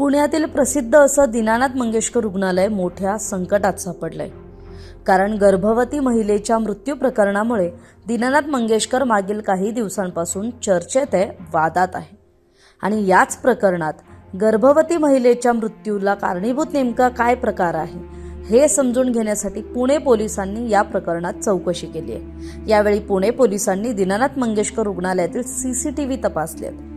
पुण्यातील प्रसिद्ध असं दीनानाथ मंगेशकर रुग्णालय मोठ्या संकटात सापडलंय. कारण गर्भवती महिलेच्या मृत्यू प्रकरणामुळे दीनानाथ मंगेशकर मागील काही दिवसांपासून चर्चेत आहे वादात आहे. आणि याच प्रकरणात गर्भवती महिलेच्या मृत्यूला कारणीभूत नेमका काय प्रकार आहे हे समजून घेण्यासाठी पुणे पोलिसांनी या प्रकरणात चौकशी केली आहे. यावेळी पुणे पोलिसांनी दीनानाथ मंगेशकर रुग्णालयातील सी सी टी व्ही तपासले आहेत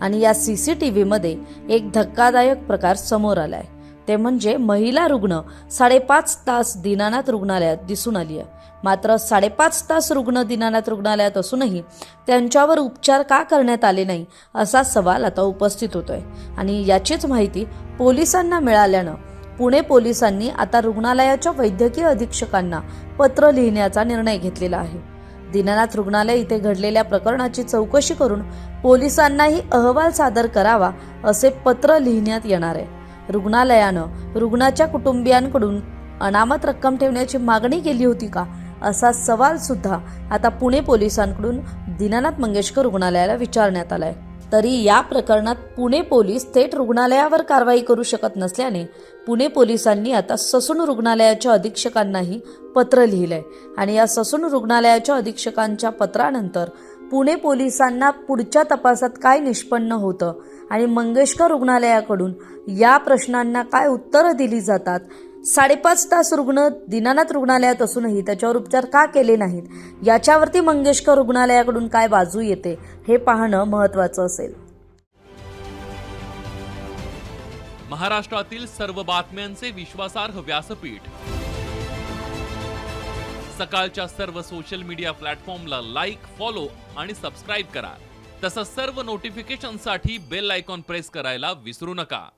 आणि या सी सी टी व्हीमध्ये एक धक्कादायक प्रकार समोर आलाय. ते म्हणजे महिला रुग्ण साडेपाच तास दीनानाथ रुग्णालयात दिसून आली आहे मात्र साडेपाच तास रुग्ण दिनानाथ रुग्णालयात असूनही त्यांच्यावर उपचार का करण्यात आले नाही असा सवाल आता उपस्थित होतोय. आणि याचीच माहिती पोलिसांना मिळाल्यानं पुणे पोलिसांनी आता रुग्णालयाच्या वैद्यकीय अधीक्षकांना पत्र लिहिण्याचा निर्णय घेतलेला आहे. दीनानाथ रुग्णालय इथे घडलेल्या प्रकरणाची चौकशी करून पोलिसांनाही अहवाल सादर करावा असे पत्र लिहिण्यात येणार आहे. रुग्णालयानं रुग्णाच्या कुटुंबियांकडून अनामत रक्कम ठेवण्याची मागणी केली होती का? असा सवाल सुद्धा आता पुणे पोलिसांकडून दीनानाथ मंगेशकर रुग्णालयाला विचारण्यात आलाय. तरी या प्रकरणात पुणे पोलीस थेट रुग्णालयावर कारवाई करू शकत नसल्याने पुणे पोलिसांनी आता ससून रुग्णालयाच्या अधीक्षकांनाही पत्र लिहिलंय. आणि या ससून रुग्णालयाच्या अधीक्षकांच्या पत्रानंतर पुणे पोलिसांना पुढच्या तपासात काय निष्पन्न होतं आणि मंगेशकर रुग्णालयाकडून या प्रश्नांना काय उत्तरं दिली जातात साडेपाच तास रुग्ण दिनानाथ रुग्णालयात असूनही त्याच्यावर उपचार का केले नाहीत? याच्यावरती मंगेशकर रुग्णालयाकडून काय बाजू येते? हे पाहणं महत्त्वाचं असेल. महाराष्ट्रातील सर्व बातम्यांचे विश्वासार्ह व्यासपीठ. सकाळच्या सर्व सोशल मीडिया प्लॅटफॉर्मला लाईक फॉलो आणि सबस्क्राईब करा. तसंच सर्व नोटिफिकेशनसाठी बेल आयकॉन प्रेस करायला विसरू नका.